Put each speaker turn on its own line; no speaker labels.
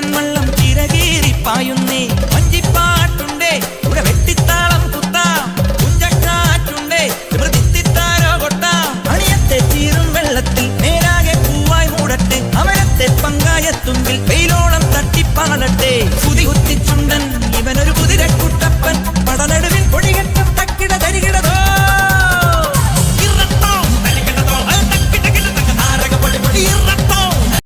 പുത്തൻ വള്ളം ചിരകീറി പായുന്നേ. വഞ്ചിപ്പാട്ടുണ്ടേ ഇവിടെ വെട്ടിത്താളം കുത്താം. കുഞ്ചക്കാറ്റുണ്ടേ മൃതിത്താരോ കൊട്ടാം. അണിയത്തെ ചീറും വെള്ളത്തിൽ നേരാകെ പൂവായി മൂടട്ടെ. അമരത്തെ പങ്കായത്തുമ്പിൽ വെയിലോളം തട്ടിപ്പാടട്ടെ. സുതി കുത്തി